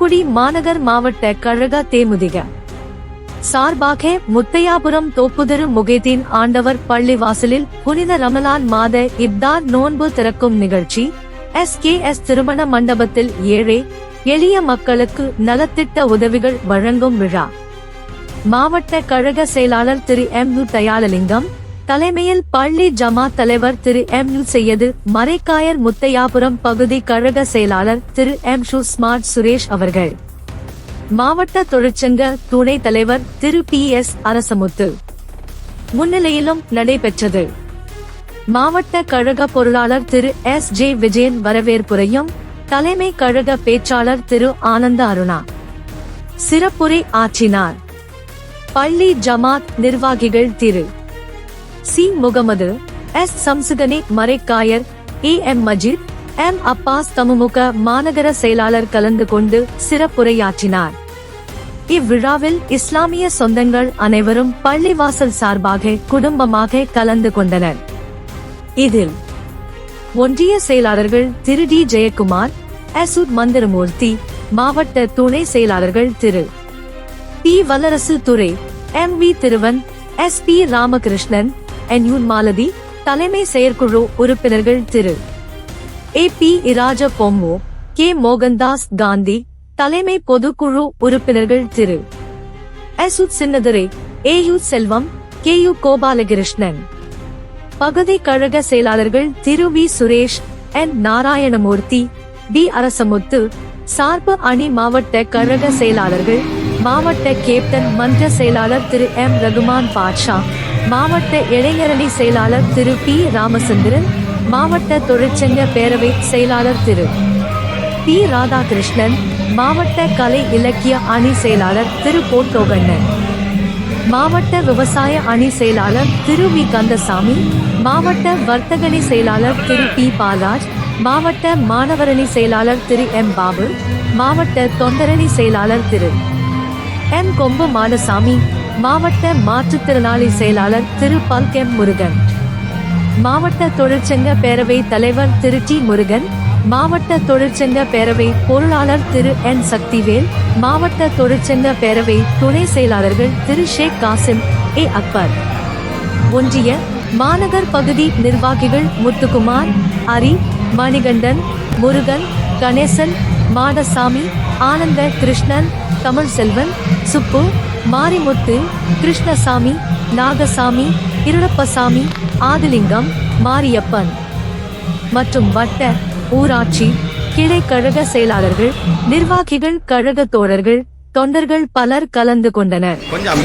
தூத்துக்குடி மாநகர் மாவட்ட கழக தேமுதிக. சார்பாக முத்தையாபுரம் தோப்புதரு முகைதீன் ஆண்டவர் பள்ளிவாசலில் புனித ரமலான் மாத இப்தார் நோன்பு திறக்கும் நிகழ்ச்சி எஸ் கே எஸ் திருமண மண்டபத்தில் ஏழை எளிய மக்களுக்கு நலத்திட்ட உதவிகள் வழங்கும் விழா. மாவட்ட கழக செயலாளர் திரு எம் யு தயாலலிங்கம் தலைமையில் பள்ளி ஜமாத் தலைவர் திரு எம் செய்யது மறைக்காயர் முத்தையாபுரம் பகுதி கழக செயலாளர் திரு எம் ஷு ஸ்மார்ட் சுரேஷ் அவர்கள். மாவட்ட தொழிற்சங்க துணை தலைவர் திரு பி எஸ் அரசமுத்து. முன்னிலையிலும் நடைபெற்றது. மாவட்ட கழக பொருளாளர் திரு எஸ் ஜே விஜயன் வரவேற்புரையும் தலைமை கழக பேச்சாளர் திரு ஆனந்த அருணா. சிறப்புரை ஆற்றினார். பள்ளி ஜமாத் நிர்வாகிகள் திரு C. Mohamed S. Samsugani Maraikayar A M. Majid M. Abbas TMMK மாநகர செயலாளர் கலந்து கொண்டு சிறப்புரையாற்றினார். இவ்விழாவில் இஸ்லாமிய சொந்தங்கள் அனைவரும் பள்ளிவாசல் சார்பாக குடும்பமாக கலந்து கொண்டனர். இதில் ஒன்றிய செயலாளர்கள் திரு. டி. ஜெயக்குமார் அசுத் மந்திரமூர்த்தி மாவட்ட துணை செயலாளர்கள் திரு. பி. வல்லரசு துறை M. V. Thiruvan S. P. Ramakrishnan N Malathi தலைமை செயற்குழு உறுப்பினர்கள் திரு. A. P. Raja Bommu K. Mohandas Gandhi தலைமை பொதுக்குழு உறுப்பினர்கள் திரு. S. Ud. Chinnadurai A. U. Selvam K. U. Gopalakrishnan. பகுதி கழக செயலாளர்கள் திரு. V. Suresh N. Narayanamurthy P Arasamuthu சார்பு அணி மாவட்ட கழக செயலாளர்கள் மாவட்ட கேப்டன் மன்ற செயலாளர் திரு. எம். ரகுமான் பாட்ஷா மாவட்ட இளைஞரணி செயலாளர் திரு பி. ராமச்சந்திரன் மாவட்ட தொழிற்சங்க பேரவை செயலாளர் திரு. பி. ராதாகிருஷ்ணன் மாவட்ட கலை இலக்கிய அணி செயலாளர் திரு. போட்டோகண்ணன் மாவட்ட விவசாய அணி செயலாளர் திரு. வி. கந்தசாமி மாவட்ட வர்த்தகணி செயலாளர் திரு. பி. பாலாஜ் மாவட்ட மாணவரணி செயலாளர் திரு. எம். பாபு மாவட்ட தொண்டரணி செயலாளர் திரு. எம் கொம்பு மாடசாமி மாவட்ட மாற்றுத்திறனாளி செயலாளர் திரு பல்கெம் முருகன். மாவட்ட தொழிற்சங்க பேரவை தலைவர் திரு டி முருகன் மாவட்ட தொழிற்சங்க பேரவை பொருளாளர் திரு என் சக்திவேல் மாவட்ட தொழிற்சங்க பேரவை துணை செயலாளர்கள் திரு ஷேக் காசிம் ஏ அக்பர். ஒன்றிய மாநகர் பகுதி நிர்வாகிகள் முத்துக்குமார் ஹரி மணிகண்டன் முருகன் கணேசன் மாடசாமி ஆனந்த கிருஷ்ணன் தமிழ்செல்வன் சுப்பு மாரிமுத்து கிருஷ்ணசாமி நாகசாமி இருளப்பசாமி ஆதிலிங்கம் மாரியப்பன். மற்றும் வட்ட ஊராட்சி கிளை கழக செயலாளர்கள் நிர்வாகிகள் கழக தோழர்கள் தொண்டர்கள் பலர் கலந்து கொண்டனர். கொஞ்சம்